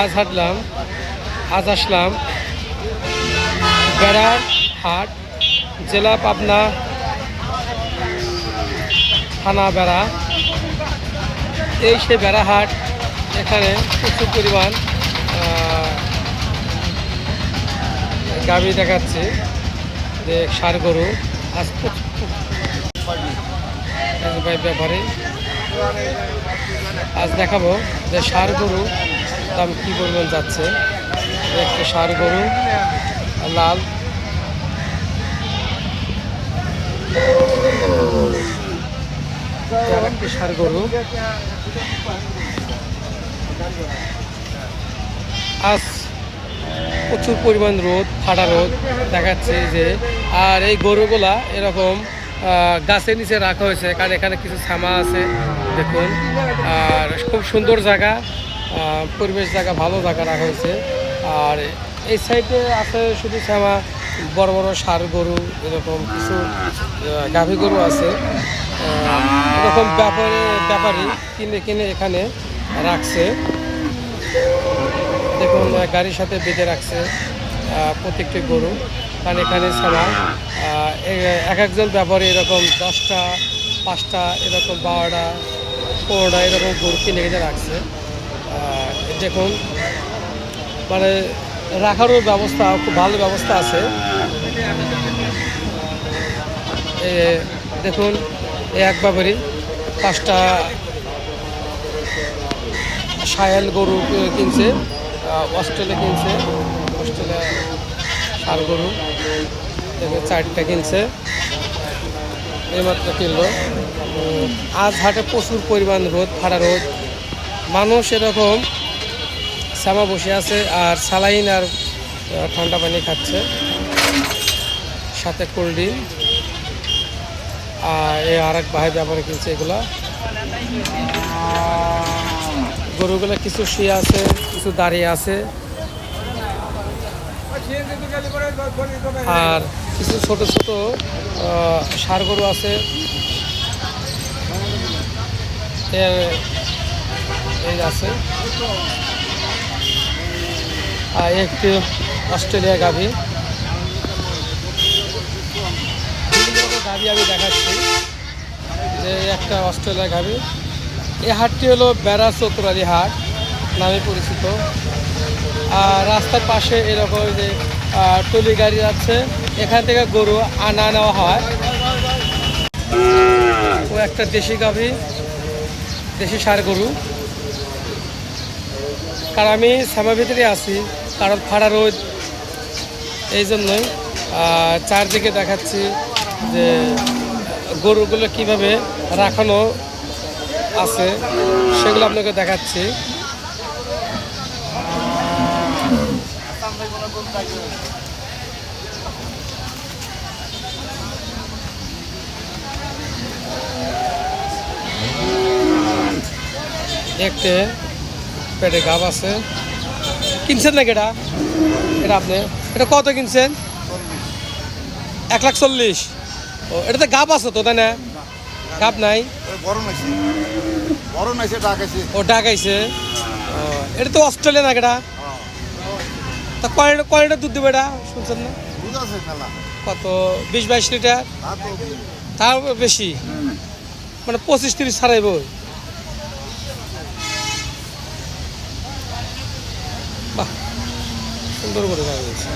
আজ হাঁটলাম, আজ আসলাম বেড়ার হাট, জেলা পাবনা থানা বেড়া। এই সে বেড়া হাট, এখানে প্রচুর পরিমাণ গাভি দেখাচ্ছে যে সার গরু, আজ ব্যাপারে। আজ দেখাবো যে সার গরু দাম কী পরিমাণ যাচ্ছে। একটা সার গরু, লাল। সার গরু। আজ প্রচুর পরিমাণ রোদ, ফাটা রোদ দেখাচ্ছে যে, আর এই গরুগুলা এরকম গাছের নিচে রাখা হয়েছে, কারণ এখানে কিছু ছামা আছে, দেখুন। আর খুব সুন্দর জায়গা পরিবেশ জায়গা, ভালো জায়গা রাখা হয়েছে। আর এই সাইডে আছে শুধু ছামা, বড় বড় ষাঁড় গরু, এরকম কিছু গাভী গরু আছে। এরকম ব্যাপারে, ব্যাপারী কিনে কিনে এখানে রাখছে। দেখুন, গাড়ির সাথে বেঁধে রাখছে প্রত্যেকটি গরু। কারণ এখানে ছাড়া এক একজন ব্যাপারে এরকম দশটা, পাঁচটা, এরকম বারোটা, পনেরোটা এরকম গরু কিনে কিনে রাখছে। দেখুন মানে রাখারও ব্যবস্থা, খুব ভালো ব্যবস্থা আছে। দেখুন এক ব্যাপারই পাঁচটা সায়াল গরু কিনছে অস্ট্রেলিয়া কিনছে। অস্ট্রেলিয়া সার গরু। চারটা কিনছে। এইমাত্র কিনলো। আজ হাটে প্রচুর পরিমাণ রোদ ফাটা রোদ। মানুষ এরকম শ্যামা বসে আছে আর সালাইন আর ঠান্ডা পানি খাচ্ছে। সাথে কোল্ড ড্রিঙ্ক। আর এই আর এক ভাই ব্যাপারে কিনছে এগুলা। গরুগুলো কিছু শুয়ে আছে, কিছু দাঁড়িয়ে আছে। আর কিছু ছোট ছোট ষাঁড় গরু আছে। আছে। আর একটি অস্ট্রেলিয়া গাভী। গাভী আমি দেখাচ্ছি, যে একটা অস্ট্রেলিয়া গাভী। এই হাটটি হলো বেড়া চতুরালি হাট নামে পরিচিত। রাস্তার পাশে এরকম যে টলি গাড়ি যাচ্ছে, এখান থেকে গরু আনা নেওয়া হয়। ও একটা দেশি গাভী, দেশি সার গরু। কারণ আমি শ্যামা ভিতরে আছি, কারণ ফাড়া রোদ। এই জন্যই চারদিকে দেখাচ্ছি যে গরুগুলো কীভাবে রাখানো আছে, সেগুলো আপনাকে দেখাচ্ছি। দেখতে পেটে গাব আছে। কিনছেন নাকি এটা? এটা আপনি? এটা কত কিনছেন? এক লাখ চল্লিশ। ও এটাতে গাব আছে তো তাই না? গাব নাই? ও ডাকাইছে ও, এটা তো অস্ট্রেলিয়া না এটা? তা কয়টা কয়টা দুধ দেবে এটা শুনছেন না? কত? বিশ বাইশ লিটার? তাও বেশি? মানে পঁচিশ তিরিশ ছাড়াইব। বাহ সুন্দর করে গেছে